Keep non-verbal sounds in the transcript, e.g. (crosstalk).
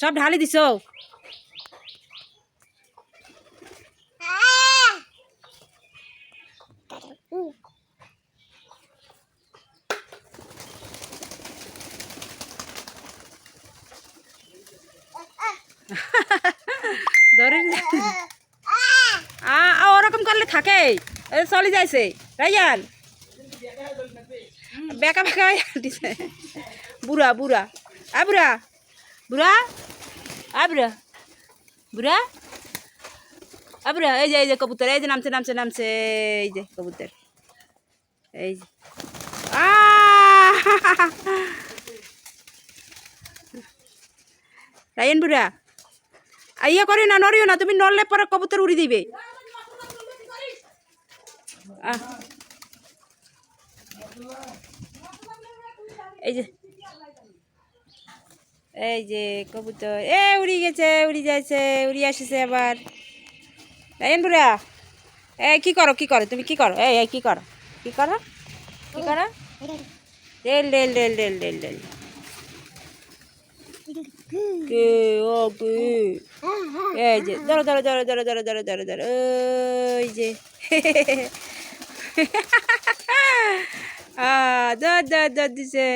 সব ঢালি দিছ? ওরকম করলে থাকে। চলে যাইছে। রাইয়ান। বেকা বেকা বুড়া বুড়া। আ, বুড়া। বুড়া আ বুড়া বুড়া আ বুড়া এই যে এই যে কবুতর এই যে নামছে নামছে নামছে এই যে কবুতর এই যে রায়ন বুড়া ইয়ে করি না নড়িও না তুমি নড়লে পরে কবুতর উড়ি দিবে এই যে এই যে কবুতর, এ উড়ি গেছে, উড়ি যাইছে, উড়ি আসিছে আবার। বুড়া এ কি করো কি করো, তুমি কি করো? এই এই, কি করো? কি করো? কি করো? ডেল ডেল ডেল ডেল ডেল ডেল কে, ও এই যে ওই যে। (laughs) দিছে।